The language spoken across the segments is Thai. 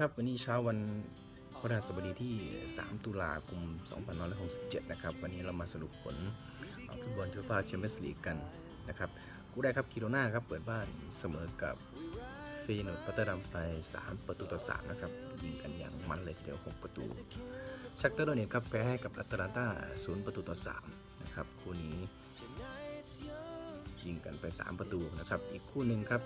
ครับวันนี้เช้าวันพฤหัสบดีที่ 3 ตุลาคม 2567 นะครับ วันนี้เรามาสรุปผลฟุตบอลยูฟ่าแชมเปี้ยนส์ลีกกันนะครับกูได้ครับคิโรนาครับเปิดบ้านเสมอกับเฟยโนร์ดปัตตอร์ดัมไป 3 ประตูต่อ 3 นะครับ ยิงกันอย่างมันเลยทีเดียว 6 ประตู ชักเตอร์โดเนตครับแพ้ให้กับอัตแลนตา0 ประตูต่อ 3 นะครับ คู่นี้ยิงกันไป 3 ประตูนะครับ อีกคู่หนึ่งครับ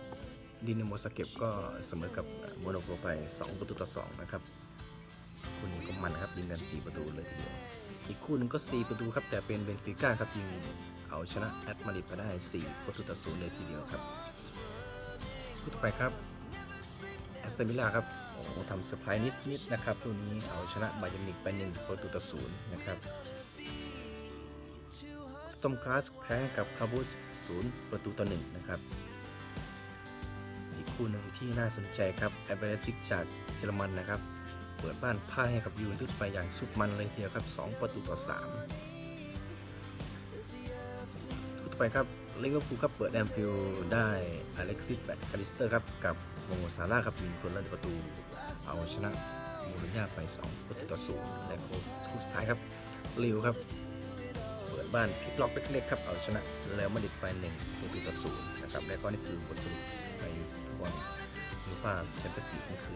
ดินาโมสเก็บก็เสมอกับโมโนโกไป 2 ประตูต่อ 2 นะครับคู่นี้ก็มันครับยิงกัน 4 ประตูเลยทีเดียว อีกคู่หนึ่งก็ 4 ประตูครับ แต่เป็นเบนฟิก้าครับยิงเอาชนะแอตมาดริดไปได้ 4 ประตูต่อ0เลยทีเดียวครับคู่ต่อไปครับแอสตันวิลล่าครับโอ้ทำเซอร์ไพรส์นิดๆนะครับลูกนี้เอาชนะบาเยร์นมิวนิกไป1ประตูต่อ0นะครับสตอมคลาสแพ้กับคาบูศูนย์ประตูต่อหนึ่งนะครับ คู่หนึ่งที่น่าสนใจครับแอเบรซิกจากเยอรมันนะครับ เปิดบ้านพ่ายให้กับยูเวนตุสไปอย่างสุดมันเลยทีเดียวครับ 2 ประตูต่อ3ต่อไปครับลิเวอร์พูลครับเปิดแอมฟิลด์ได้อเล็กซิสแบตคาลิสเตอร์ครับกับโมโมซาร่าครับยิงตัวละหนึ่งประตู เอาชนะมโรญาไป 2 ประตูต่อ0และคู่สุดท้ายครับลิวครับเปิดบ้านพลิกล็อกเล็กๆครับเอาชนะแล้วมาดิดไปหนึ่งประตูต่อศูนย์นะครับและก็นี่คือบทสรุป ในฟุตบอลยูฟ่าแชมเปี้ยนส์ลีกเมื่อคืน